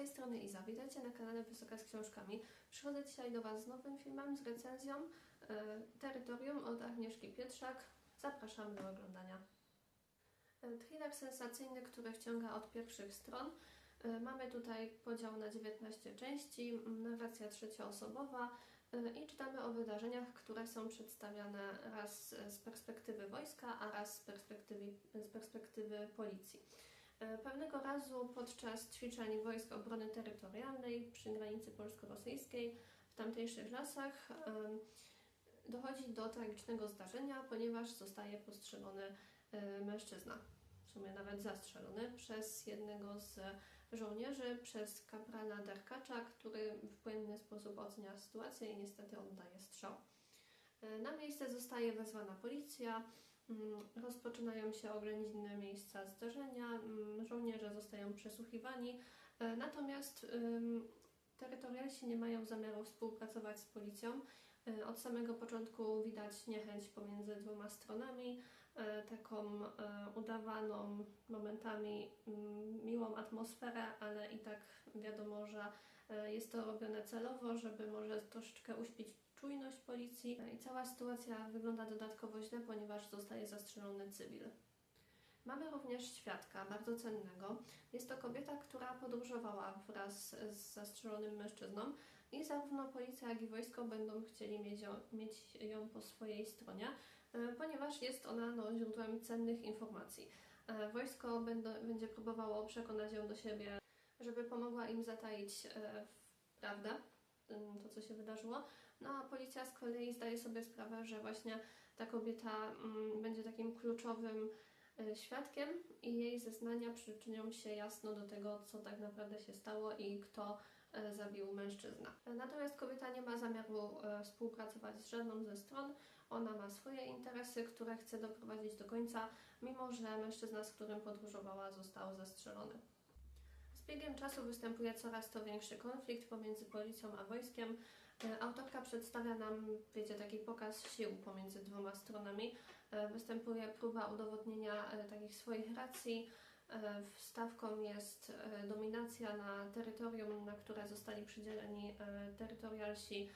tej strony Iza. Witajcie na kanale Wysoka z Książkami. Przychodzę dzisiaj do Was z nowym filmem, z recenzją e, Terytorium od Agnieszki Pietrzak. Zapraszam do oglądania. E, thriller sensacyjny, który wciąga od pierwszych stron. E, mamy tutaj podział na 19 części, narracja trzecioosobowa e, i czytamy o wydarzeniach, które są przedstawiane raz z perspektywy wojska, a raz z perspektywy, z perspektywy policji. E, Pewnego razu podczas ćwiczeń Wojsk Obrony Terytorialnej przy granicy polsko-rosyjskiej w tamtejszych lasach em, dochodzi do tragicznego zdarzenia, ponieważ zostaje postrzelony e, mężczyzna, w sumie nawet zastrzelony przez jednego z żołnierzy, przez kaprala Derkacza, który w błędny sposób ocenia sytuację i niestety oddaje strzał. E, Na miejsce zostaje wezwana policja, rozpoczynają się oględziny miejsca zdarzenia, mm, żołnierze zostają przesłuchiwani, e, natomiast terytorialsi nie mają zamiaru współpracować z policją. E, Od samego początku widać niechęć pomiędzy dwoma stronami, e, taką udawaną momentami mm, miłą atmosferę, ale i tak wiadomo, że jest to robione celowo, żeby może troszeczkę uśpić czujność policji i cała sytuacja wygląda dodatkowo źle, ponieważ zostaje zastrzelony cywil. Mamy również świadka, bardzo cennego. Jest to kobieta, która podróżowała wraz z zastrzelonym mężczyzną i zarówno policja, jak i wojsko będą chcieli mieć ją, po swojej stronie, e, ponieważ jest ona no, źródłem cennych informacji. E, Wojsko będzie próbowało przekonać ją do siebie, żeby pomogła im zataić e, prawdę, to co się wydarzyło. No a policja z kolei zdaje sobie sprawę, że właśnie ta kobieta mm, będzie takim kluczowym e, świadkiem i jej zeznania przyczynią się jasno do tego, co tak naprawdę się stało i kto e, zabił mężczyzna. Natomiast kobieta nie ma zamiaru współpracować z żadną ze stron. Ona ma swoje interesy, które chce doprowadzić do końca, mimo że mężczyzna, z którym podróżowała, został zastrzelony. Biegiem czasu występuje coraz to większy konflikt pomiędzy policją a wojskiem. E, Autorka przedstawia nam, wiecie, taki pokaz sił pomiędzy dwoma stronami. E, Występuje próba udowodnienia e, takich swoich racji. Wstawką jest dominacja na terytorium, na które zostali przydzieleni terytorialsi,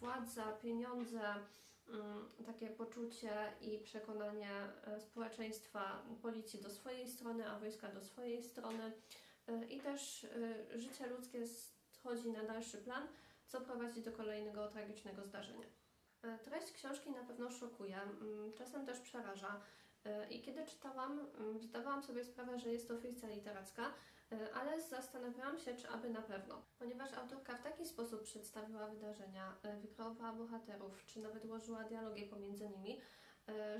władza, pieniądze, mm, takie poczucie i przekonanie społeczeństwa, policji do swojej strony, a wojska do swojej strony. E, I też e, życie ludzkie schodzi na dalszy plan, co prowadzi do kolejnego tragicznego zdarzenia. E, Treść książki na pewno szokuje, czasem też przeraża. I kiedy czytałam, zdawałam sobie sprawę, że jest to fikcja literacka, ale zastanawiałam się, czy aby na pewno. Ponieważ autorka w taki sposób przedstawiła wydarzenia, wykreowała bohaterów, czy nawet ułożyła dialogi pomiędzy nimi,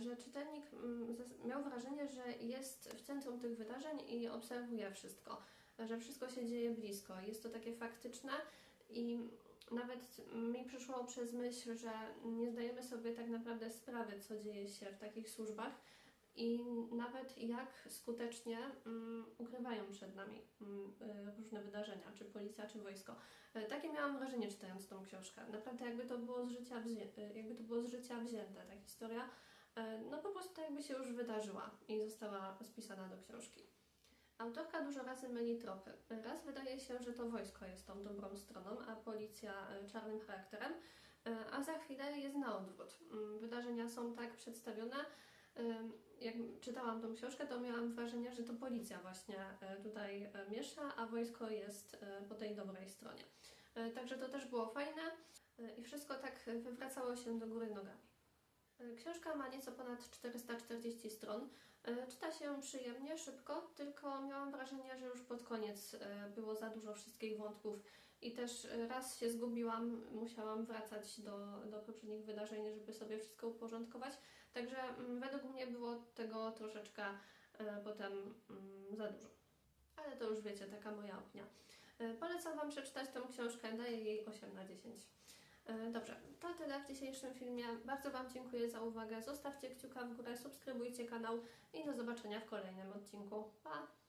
że czytelnik mm, miał wrażenie, że jest w centrum tych wydarzeń i obserwuje wszystko, że wszystko się dzieje blisko. Jest to takie faktyczne i nawet mi przyszło przez myśl, że nie zdajemy sobie tak naprawdę sprawy, co dzieje się w takich służbach i nawet jak skutecznie mm, ukrywają przed nami mm, y, różne wydarzenia, czy policja, czy wojsko. E, Takie miałam wrażenie czytając tą książkę. Naprawdę jakby to było z życia, wzię- y, jakby to było z życia wzięte, ta historia. E, No po prostu tak jakby się już wydarzyła i została spisana do książki. Autorka dużo razy myli tropy. Raz wydaje się, że to wojsko jest tą dobrą stroną, a policja e, czarnym charakterem, e, a za chwilę jest na odwrót. Mm, Wydarzenia są tak przedstawione, jak czytałam tą książkę, to miałam wrażenie, że to policja właśnie tutaj miesza, a wojsko jest po tej dobrej stronie. Także to też było fajne i wszystko tak wywracało się do góry nogami. Książka ma nieco ponad 440 stron. E, Czyta się przyjemnie, szybko, tylko miałam wrażenie, że już pod koniec e, było za dużo wszystkich wątków i też e, raz się zgubiłam, musiałam wracać do, do poprzednich wydarzeń, żeby sobie wszystko uporządkować. Także mm, według mnie było tego troszeczkę potem mm, za dużo. Ale to już wiecie, taka moja opinia. Polecam Wam przeczytać tą książkę, daję jej 8 na 10. E, Dobrze, to tyle w dzisiejszym filmie. Bardzo Wam dziękuję za uwagę. Zostawcie kciuka w górę, subskrybujcie kanał i do zobaczenia w kolejnym odcinku. Pa!